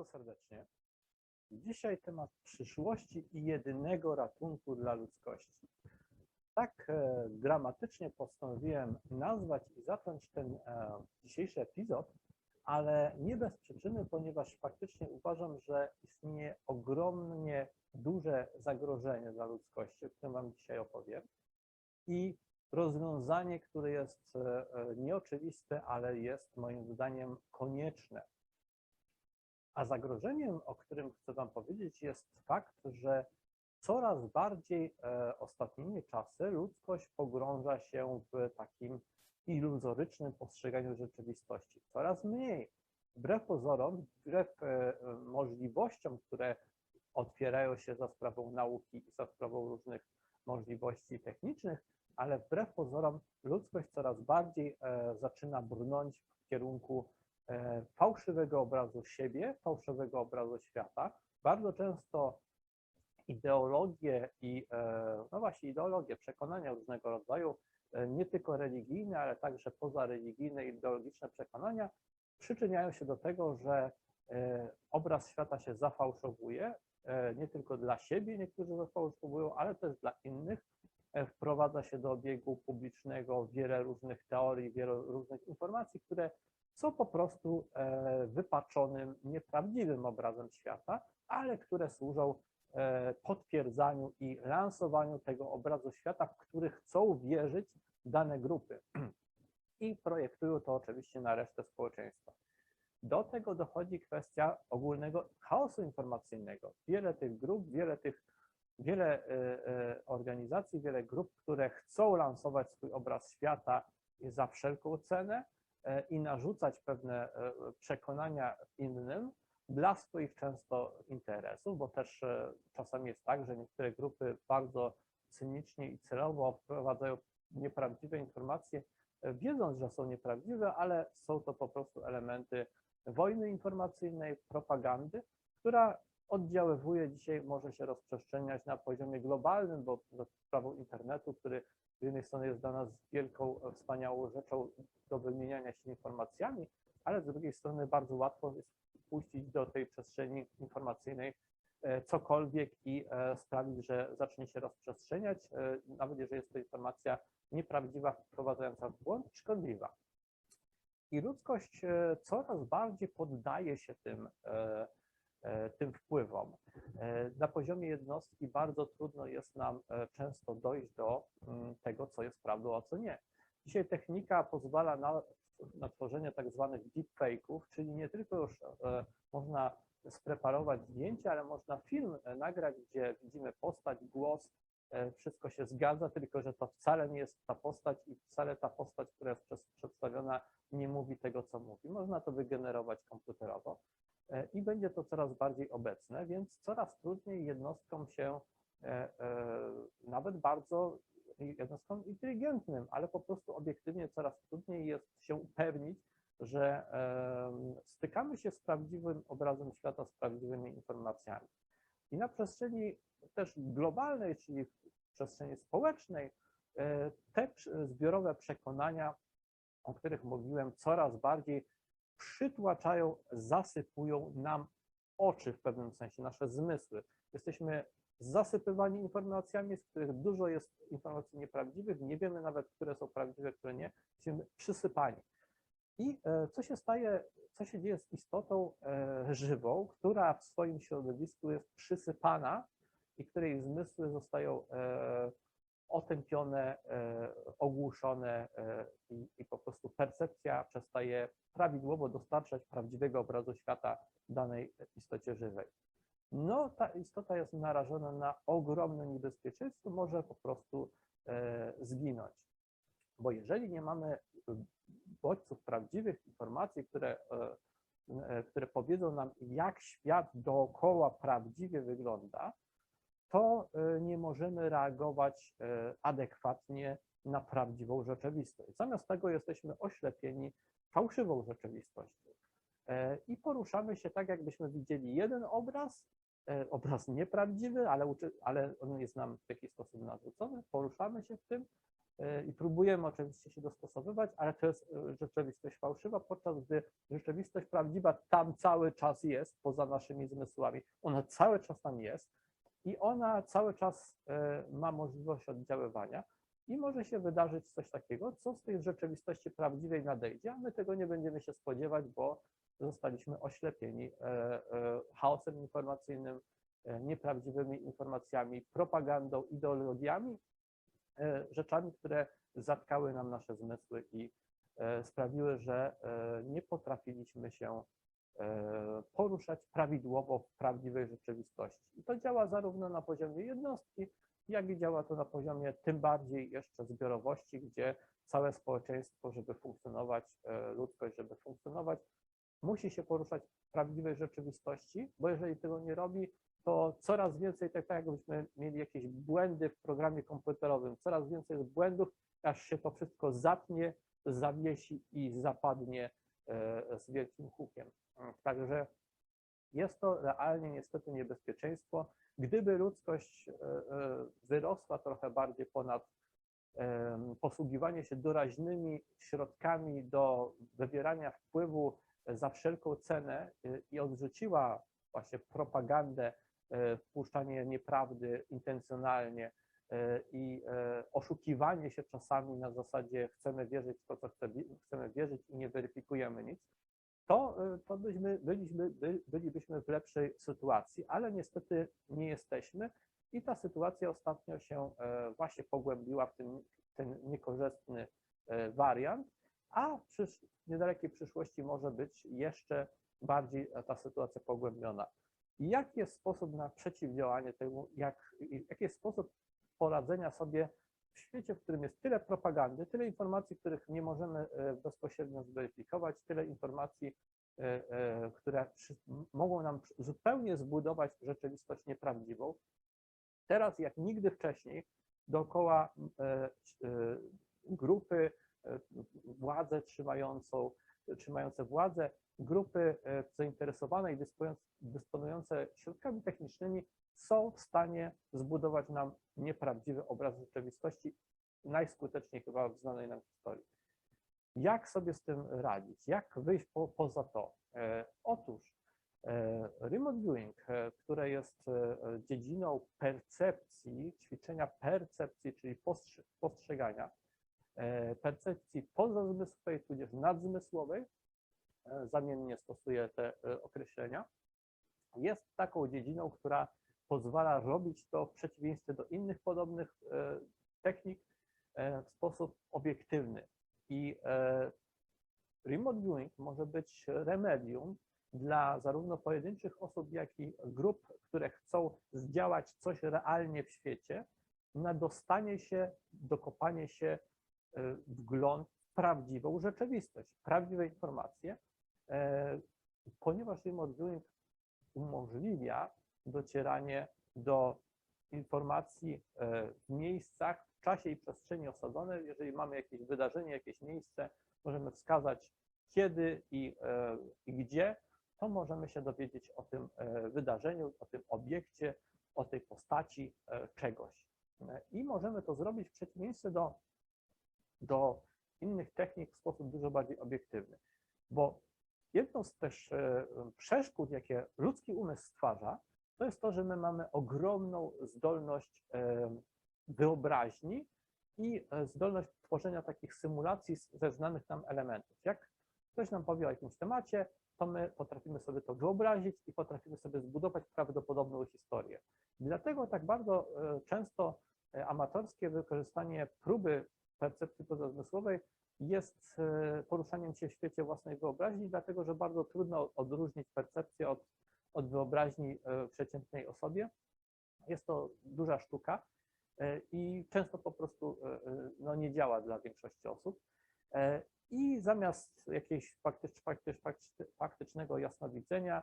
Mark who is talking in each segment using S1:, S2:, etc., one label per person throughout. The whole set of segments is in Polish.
S1: bardzo serdecznie. Dzisiaj temat przyszłości i jedynego ratunku dla ludzkości. Tak e, dramatycznie postanowiłem nazwać i zacząć ten e, dzisiejszy epizod, ale nie bez przyczyny, ponieważ faktycznie uważam, że istnieje ogromnie duże zagrożenie dla ludzkości, o którym Wam dzisiaj opowiem. I rozwiązanie, które jest e, e, nieoczywiste, ale jest moim zdaniem konieczne. A zagrożeniem, o którym chcę Wam powiedzieć, jest fakt, że coraz bardziej e, ostatnimi czasy ludzkość pogrąża się w takim iluzorycznym postrzeganiu rzeczywistości. Coraz mniej, wbrew pozorom, wbrew e, możliwościom, które otwierają się za sprawą nauki i za sprawą różnych możliwości technicznych, ale wbrew pozorom ludzkość coraz bardziej e, zaczyna brnąć w kierunku fałszywego obrazu siebie, fałszywego obrazu świata. Bardzo często ideologie i, e, no właśnie ideologie, przekonania różnego rodzaju, e, nie tylko religijne, ale także pozareligijne, ideologiczne przekonania przyczyniają się do tego, że e, obraz świata się zafałszowuje, e, nie tylko dla siebie niektórzy zafałszowują, ale też dla innych. E, Wprowadza się do obiegu publicznego wiele różnych teorii, wiele różnych informacji, które są po prostu e, wypaczonym, nieprawdziwym obrazem świata, ale które służą e, potwierdzaniu i lansowaniu tego obrazu świata, w który chcą wierzyć dane grupy. I projektują to oczywiście na resztę społeczeństwa. Do tego dochodzi kwestia ogólnego chaosu informacyjnego. Wiele tych grup, wiele tych, wiele e, organizacji, wiele grup, które chcą lansować swój obraz świata za wszelką cenę i narzucać pewne e, przekonania innym dla swoich często interesów, bo też e, czasami jest tak, że niektóre grupy bardzo cynicznie i celowo wprowadzają nieprawdziwe informacje, e, wiedząc, że są nieprawdziwe, ale są to po prostu elementy wojny informacyjnej, propagandy, która oddziaływuje dzisiaj, może się rozprzestrzeniać na poziomie globalnym, bo za sprawą internetu, który z jednej strony jest dla nas wielką, wspaniałą rzeczą do wymieniania się informacjami, ale z drugiej strony bardzo łatwo jest wpuścić do tej przestrzeni informacyjnej e, cokolwiek i e, sprawić, że zacznie się rozprzestrzeniać, e, nawet jeżeli jest to informacja nieprawdziwa, wprowadzająca w błąd, szkodliwa. I ludzkość coraz bardziej poddaje się tym, tym wpływom. E, Na poziomie jednostki bardzo trudno jest nam e, często dojść do mm, tego, co jest prawdą, a co nie. Dzisiaj technika pozwala na, na tworzenie tak zwanych deepfake'ów, czyli nie tylko już e, można spreparować zdjęcie, ale można film e, nagrać, gdzie widzimy postać, głos, e, wszystko się zgadza, tylko że to wcale nie jest ta postać i wcale ta postać, która jest przedstawiona, nie mówi tego, co mówi. Można to wygenerować komputerowo e, i będzie to coraz bardziej obecne, więc coraz trudniej jednostkom się, e, e, nawet bardzo jednostkom inteligentnym, ale po prostu obiektywnie coraz trudniej jest się upewnić, że stykamy się z prawdziwym obrazem świata, z prawdziwymi informacjami. I na przestrzeni też globalnej, czyli w przestrzeni społecznej, e, te zbiorowe przekonania, o których mówiłem, coraz bardziej przytłaczają, zasypują nam oczy w pewnym sensie, nasze zmysły. Jesteśmy zasypywani informacjami, z których dużo jest informacji nieprawdziwych, nie wiemy nawet, które są prawdziwe, które nie, jesteśmy przysypani. I e, co się staje, co się dzieje z istotą e, żywą, która w swoim środowisku jest przysypana i której zmysły zostają e, otępione, e, ogłuszone e, i, i po prostu percepcja przestaje prawidłowo dostarczać prawdziwego obrazu świata danej istocie żywej. No, ta istota jest narażona na ogromne niebezpieczeństwo, może po prostu e, zginąć. Bo jeżeli nie mamy bodźców prawdziwych informacji, które, które powiedzą nam, jak świat dookoła prawdziwie wygląda, to e, nie możemy reagować e, adekwatnie na prawdziwą rzeczywistość. Zamiast tego jesteśmy oślepieni fałszywą rzeczywistością. E, I poruszamy się tak, jakbyśmy widzieli jeden obraz, obraz nieprawdziwy, ale, uczy, ale on jest nam w jakiś sposób narzucony. Poruszamy się w tym i próbujemy oczywiście się dostosowywać, ale to jest rzeczywistość fałszywa, podczas gdy rzeczywistość prawdziwa tam cały czas jest, poza naszymi zmysłami. Ona cały czas tam jest i ona cały czas e, ma możliwość oddziaływania i może się wydarzyć coś takiego, co z tej rzeczywistości prawdziwej nadejdzie, a my tego nie będziemy się spodziewać, bo zostaliśmy oślepieni e, e, chaosem informacyjnym, nieprawdziwymi informacjami, propagandą, ideologiami, rzeczami, które zatkały nam nasze zmysły i sprawiły, że nie potrafiliśmy się poruszać prawidłowo w prawdziwej rzeczywistości. I to działa zarówno na poziomie jednostki, jak i działa to na poziomie tym bardziej jeszcze zbiorowości, gdzie całe społeczeństwo, żeby funkcjonować, e, ludzkość, żeby funkcjonować, musi się poruszać w prawdziwej rzeczywistości, bo jeżeli tego nie robi, to coraz więcej, tak, tak jakbyśmy mieli jakieś błędy w programie komputerowym, coraz więcej błędów, aż się to wszystko zatnie, zawiesi i zapadnie e, z wielkim hukiem. Także jest to realnie niestety niebezpieczeństwo. Gdyby ludzkość e, e, wyrosła trochę bardziej ponad posługiwanie się doraźnymi środkami do wywierania wpływu za wszelką cenę i odrzuciła właśnie propagandę, e, wpuszczanie nieprawdy intencjonalnie e, i e, oszukiwanie się czasami na zasadzie chcemy wierzyć w to, co chce- chcemy wierzyć i nie weryfikujemy nic, to, e, to byśmy, byliśmy, by, bylibyśmy w lepszej sytuacji, ale niestety nie jesteśmy i ta sytuacja ostatnio się e, właśnie pogłębiła w ten, ten niekorzystny e, wariant, a w przysz, niedalekiej przyszłości może być jeszcze bardziej ta sytuacja pogłębiona. Jaki jest sposób na przeciwdziałanie temu, jak, jaki jest sposób poradzenia sobie w świecie, w którym jest tyle propagandy, tyle informacji, których nie możemy e, bezpośrednio zweryfikować, tyle informacji, e, e, które mogą nam zupełnie zbudować rzeczywistość nieprawdziwą. Teraz, jak nigdy wcześniej, dookoła grupy, władzę trzymającą, trzymające władzę, grupy e, zainteresowane i dysponujące, środkami technicznymi są w stanie zbudować nam nieprawdziwy obraz rzeczywistości, najskuteczniej chyba w znanej nam historii. Jak sobie z tym radzić? Jak wyjść po, poza to? E, otóż e, remote viewing, które jest dziedziną percepcji, ćwiczenia percepcji, czyli postrze, postrzegania, percepcji pozazmysłowej, tudzież nadzmysłowej, e, zamiennie stosuję te e, określenia, jest taką dziedziną, która pozwala robić to w przeciwieństwie do innych podobnych e, technik e, w sposób obiektywny. I e, remote viewing może być remedium dla zarówno pojedynczych osób, jak i grup, które chcą zdziałać coś realnie w świecie, na dostanie się, dokopanie się e, w gląd w prawdziwą rzeczywistość, prawdziwe informacje, e, ponieważ remote viewing umożliwia docieranie do informacji e, w miejscach, w czasie i przestrzeni osadzonej. Jeżeli mamy jakieś wydarzenie, jakieś miejsce, możemy wskazać kiedy i, i gdzie, to możemy się dowiedzieć o tym wydarzeniu, o tym obiekcie, o tej postaci czegoś. I możemy to zrobić w przeciwieństwie do, do innych technik w sposób dużo bardziej obiektywny. Bo jedną z też e, przeszkód, jakie ludzki umysł stwarza, to jest to, że my mamy ogromną zdolność e, wyobraźni i e, zdolność tworzenia takich symulacji ze znanych nam elementów. Jak ktoś nam powie o jakimś temacie, to my potrafimy sobie to wyobrazić i potrafimy sobie zbudować prawdopodobną historię. Dlatego tak bardzo często amatorskie wykorzystanie próby percepcji pozazmysłowej jest e, poruszaniem się w świecie własnej wyobraźni, dlatego że bardzo trudno odróżnić percepcję od, od wyobraźni e, przeciętnej osobie. Jest to duża sztuka e, i często po prostu no, nie działa dla większości osób. I zamiast jakiegoś faktycz, faktycz, faktycz, faktycznego jasnowidzenia,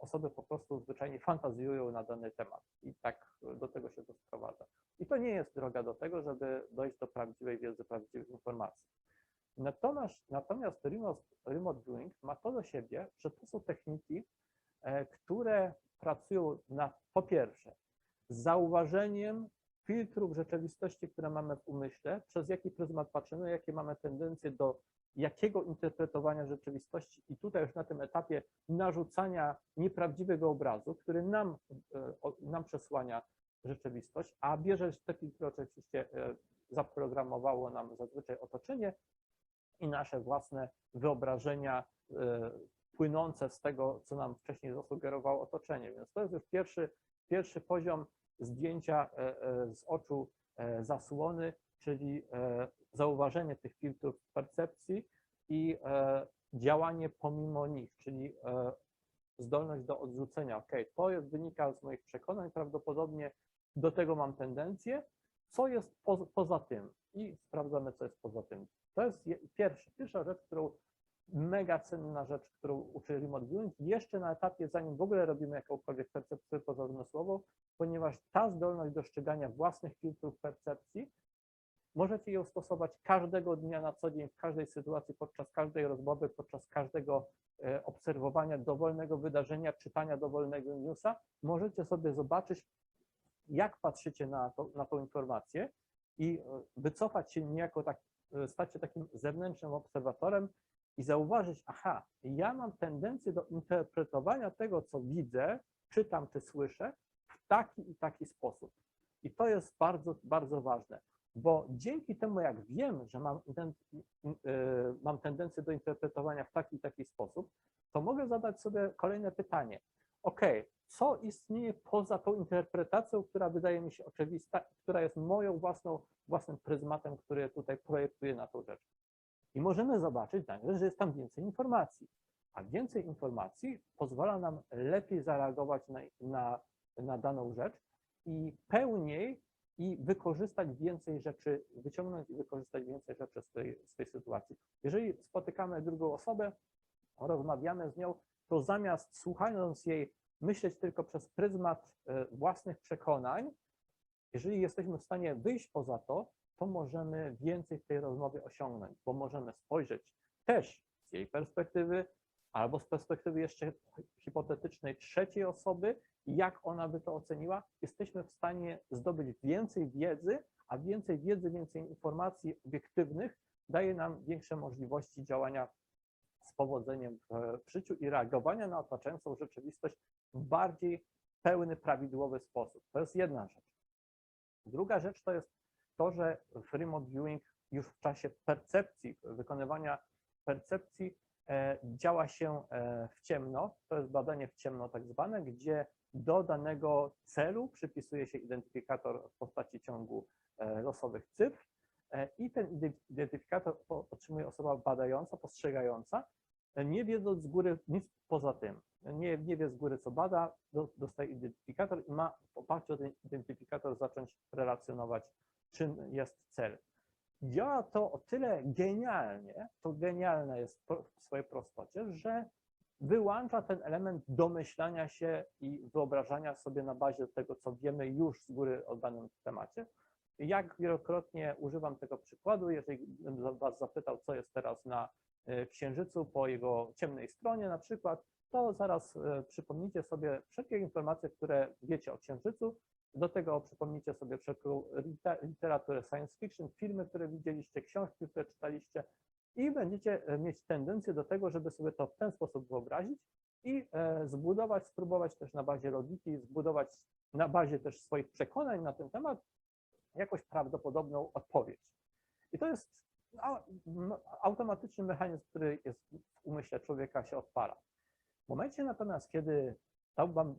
S1: osoby po prostu zwyczajnie fantazjują na dany temat i tak do tego się to sprowadza. I to nie jest droga do tego, żeby dojść do prawdziwej wiedzy, prawdziwych informacji. Natomiast, natomiast remote, remote viewing ma to do siebie, że to są techniki, e, które pracują nad, po pierwsze, zauważeniem filtrów rzeczywistości, które mamy w umyśle, przez jaki pryzmat patrzymy, jakie mamy tendencje do jakiego interpretowania rzeczywistości i tutaj już na tym etapie narzucania nieprawdziwego obrazu, który nam, e, nam przesłania rzeczywistość, a bierze te filtry oczywiście e, zaprogramowało nam zazwyczaj otoczenie i nasze własne wyobrażenia e, płynące z tego, co nam wcześniej zasugerowało otoczenie. Więc to jest już pierwszy, pierwszy poziom zdjęcia z oczu zasłony, czyli e, zauważenie tych filtrów percepcji i e, działanie pomimo nich, czyli e, zdolność do odrzucenia. Ok, to jest, wynika z moich przekonań, prawdopodobnie do tego mam tendencję. Co jest po, poza tym? I sprawdzamy, co jest poza tym. To jest je- pierwsza, pierwsza rzecz, którą mega cenna rzecz, którą uczy remote viewing, jeszcze na etapie, zanim w ogóle robimy jakąkolwiek percepcję pozazmysłową, ponieważ ta zdolność dostrzegania własnych filtrów percepcji Możecie ją stosować każdego dnia na co dzień, w każdej sytuacji, podczas każdej rozmowy, podczas każdego e, obserwowania dowolnego wydarzenia, czytania dowolnego newsa. Możecie sobie zobaczyć, jak patrzycie na, to, na tą informację i e, wycofać się niejako tak, e, stać się takim zewnętrznym obserwatorem i zauważyć, aha, ja mam tendencję do interpretowania tego, co widzę, czytam czy słyszę w taki i taki sposób. I to jest bardzo, bardzo ważne bo dzięki temu, jak wiem, że mam, y, mam tendencję do interpretowania w taki i taki sposób, to mogę zadać sobie kolejne pytanie. OK, co istnieje poza tą interpretacją, która wydaje mi się oczywista, która jest moją własną, własnym pryzmatem, który tutaj projektuję na tą rzecz. I możemy zobaczyć nagle, że jest tam więcej informacji. A więcej informacji pozwala nam lepiej zareagować na, na, na daną rzecz i pełniej i wykorzystać więcej rzeczy, wyciągnąć i wykorzystać więcej rzeczy z tej, z tej sytuacji. Jeżeli spotykamy drugą osobę, rozmawiamy z nią, to zamiast słuchając jej, myśleć tylko przez pryzmat e, własnych przekonań, jeżeli jesteśmy w stanie wyjść poza to, to możemy więcej w tej rozmowie osiągnąć, bo możemy spojrzeć też z jej perspektywy, albo z perspektywy jeszcze hipotetycznej trzeciej osoby, jak ona by to oceniła, jesteśmy w stanie zdobyć więcej wiedzy, a więcej wiedzy, więcej informacji obiektywnych daje nam większe możliwości działania z powodzeniem w życiu i reagowania na otaczającą rzeczywistość w bardziej pełny, prawidłowy sposób. To jest jedna rzecz. Druga rzecz to jest to, że remote viewing już w czasie percepcji, wykonywania percepcji działa się e, w ciemno. To jest badanie w ciemno tak zwane, gdzie do danego celu przypisuje się identyfikator w postaci ciągu e, losowych cyfr e, i ten ide- identyfikator otrzymuje osoba badająca, postrzegająca, e, nie wiedząc z góry nic poza tym. Nie, nie wie z góry, co bada, do- dostaje identyfikator i ma w oparciu o ten identyfikator zacząć relacjonować, czym jest cel. Działa to o tyle genialnie, to genialne jest w swojej prostocie, że wyłącza ten element domyślania się i wyobrażania sobie na bazie tego, co wiemy już z góry o danym temacie. Jak wielokrotnie używam tego przykładu, jeżeli bym Was zapytał, co jest teraz na e, Księżycu po jego ciemnej stronie na przykład, to zaraz e, przypomnijcie sobie wszelkie informacje, które wiecie o Księżycu, do tego przypomnijcie sobie wszelką lite- literaturę science fiction, filmy, które widzieliście, książki, które czytaliście, i będziecie e, mieć tendencję do tego, żeby sobie to w ten sposób wyobrazić i e, zbudować, spróbować też na bazie logiki, zbudować na bazie też swoich przekonań na ten temat jakąś prawdopodobną odpowiedź. I to jest automatyczny mechanizm, który jest w umyśle człowieka się odpala. W momencie natomiast, kiedy dał wam,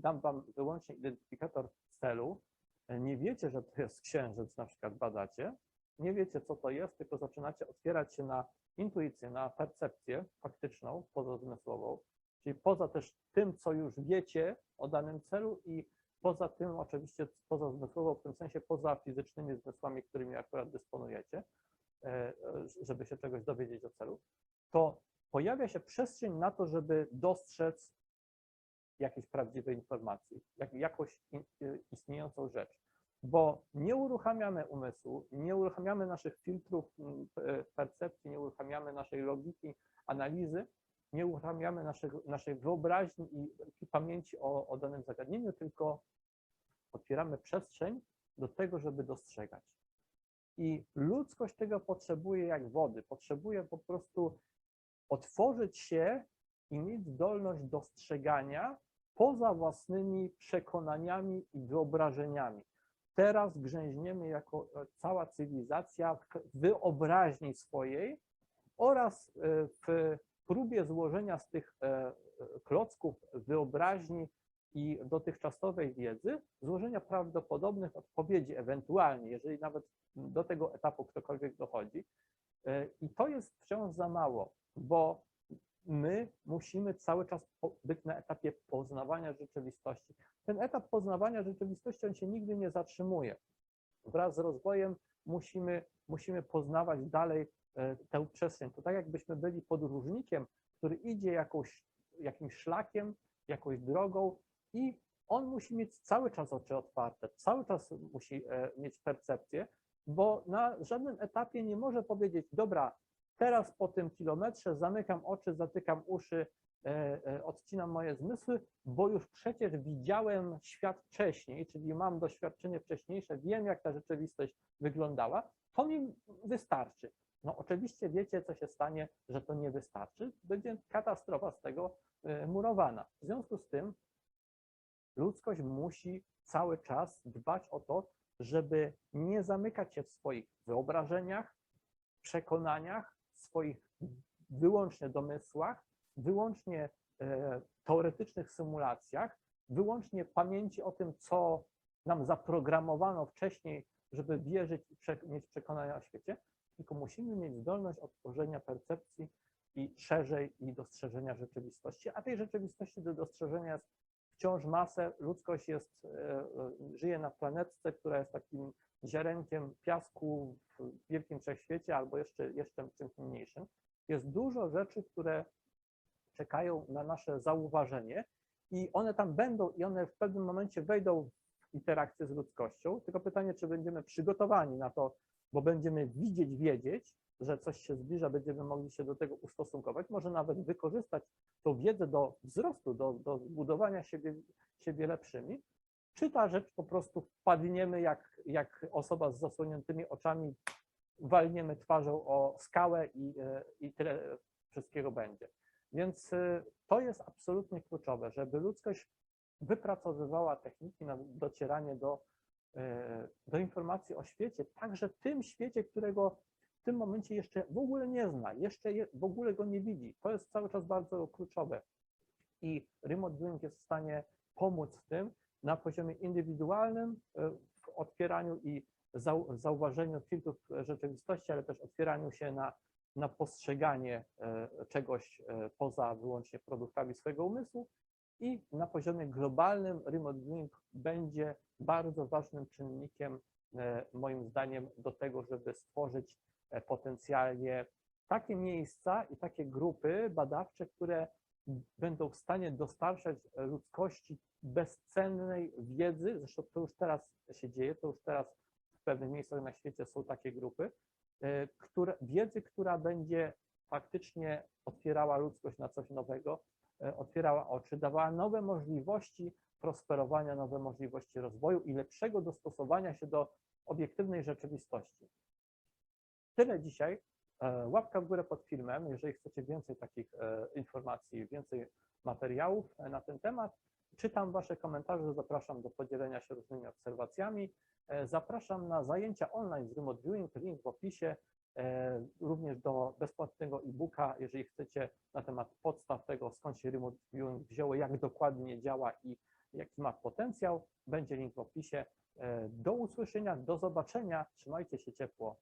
S1: dam wam wyłącznie identyfikator celu, nie wiecie, że to jest księżyc, na przykład badacie, nie wiecie, co to jest, tylko zaczynacie otwierać się na intuicję, na percepcję faktyczną, pozazmysłową, czyli poza też tym, co już wiecie o danym celu i poza tym oczywiście pozazmysłową, w tym sensie poza fizycznymi zmysłami, którymi akurat dysponujecie, e, e, żeby się czegoś dowiedzieć o celu, to pojawia się przestrzeń na to, żeby dostrzec jakieś prawdziwe informacje, jak, jakąś y, istniejącą rzecz bo nie uruchamiamy umysłu, nie uruchamiamy naszych filtrów percepcji, nie uruchamiamy naszej logiki, analizy, nie uruchamiamy naszej wyobraźni i, i pamięci o, o danym zagadnieniu, tylko otwieramy przestrzeń do tego, żeby dostrzegać. I ludzkość tego potrzebuje jak wody. Potrzebuje po prostu otworzyć się i mieć zdolność dostrzegania poza własnymi przekonaniami i wyobrażeniami. Teraz grzęźniemy jako e, cała cywilizacja w wyobraźni swojej oraz e, w próbie złożenia z tych e, klocków wyobraźni i dotychczasowej wiedzy, złożenia prawdopodobnych odpowiedzi, ewentualnie, jeżeli nawet do tego etapu ktokolwiek dochodzi. I to jest wciąż za mało, bo my musimy cały czas być na etapie poznawania rzeczywistości. Ten etap poznawania rzeczywistości, on się nigdy nie zatrzymuje. Wraz z rozwojem musimy, musimy poznawać dalej e, tę przestrzeń. To tak jakbyśmy byli podróżnikiem, który idzie jakąś, jakimś szlakiem, jakąś drogą i on musi mieć cały czas oczy otwarte, cały czas musi e, mieć percepcję, bo na żadnym etapie nie może powiedzieć, dobra, teraz po tym kilometrze zamykam oczy, zatykam uszy, e, e, odcinam moje zmysły, bo już przecież widziałem świat wcześniej, czyli mam doświadczenie wcześniejsze, wiem jak ta rzeczywistość wyglądała, to mi wystarczy. No oczywiście wiecie, co się stanie, że to nie wystarczy, będzie katastrofa z tego e, murowana. W związku z tym ludzkość musi cały czas dbać o to, żeby nie zamykać się w swoich wyobrażeniach, przekonaniach, swoich wyłącznie domysłach, wyłącznie e, teoretycznych symulacjach, wyłącznie pamięci o tym, co nam zaprogramowano wcześniej, żeby wierzyć i mieć przekonania o świecie, tylko musimy mieć zdolność odtworzenia percepcji i szerzej i dostrzeżenia rzeczywistości, a tej rzeczywistości do dostrzeżenia jest wciąż masę. Ludzkość jest, e, e, żyje na planetce, która jest takim ziarenkiem piasku w wielkim wszechświecie albo jeszcze, jeszcze czymś mniejszym. Jest dużo rzeczy, które czekają na nasze zauważenie i one tam będą i one w pewnym momencie wejdą w interakcję z ludzkością. Tylko pytanie, czy będziemy przygotowani na to, bo będziemy widzieć, wiedzieć, że coś się zbliża, będziemy mogli się do tego ustosunkować, może nawet wykorzystać tą wiedzę do wzrostu, do, do budowania siebie, siebie lepszymi, czy ta rzecz po prostu wpadniemy jak, jak osoba z zasłoniętymi oczami, walniemy twarzą o skałę i, e, i tyle wszystkiego będzie. Więc e, to jest absolutnie kluczowe, żeby ludzkość wypracowywała techniki na docieranie do, e, do informacji o świecie, także tym świecie, którego w tym momencie jeszcze w ogóle nie zna, jeszcze je, w ogóle go nie widzi. To jest cały czas bardzo kluczowe. I remote viewing jest w stanie pomóc w tym na poziomie indywidualnym e, w otwieraniu i zau, zauważeniu filtrów rzeczywistości, ale też otwieraniu się na, na postrzeganie e, czegoś e, poza wyłącznie produktami swojego umysłu. I na poziomie globalnym remote viewing będzie bardzo ważnym czynnikiem, moim zdaniem, do tego, żeby stworzyć potencjalnie takie miejsca i takie grupy badawcze, które będą w stanie dostarczać ludzkości bezcennej wiedzy, zresztą to już teraz się dzieje, to już teraz w pewnych miejscach na świecie są takie grupy, e, które, wiedzy, która będzie faktycznie otwierała ludzkość na coś nowego, e, otwierała oczy, dawała nowe możliwości prosperowania, nowe możliwości rozwoju i lepszego dostosowania się do obiektywnej rzeczywistości. Tyle dzisiaj. E, Łapka w górę pod filmem, jeżeli chcecie więcej takich e, informacji, więcej materiałów e, na ten temat. Czytam Wasze komentarze, zapraszam do podzielenia się różnymi obserwacjami. Zapraszam na zajęcia online z Remote Viewing, link w opisie, również do bezpłatnego e-booka, jeżeli chcecie na temat podstaw tego, skąd się Remote Viewing wzięło, jak dokładnie działa i jaki ma potencjał. Będzie link w opisie. Do usłyszenia, do zobaczenia. Trzymajcie się ciepło.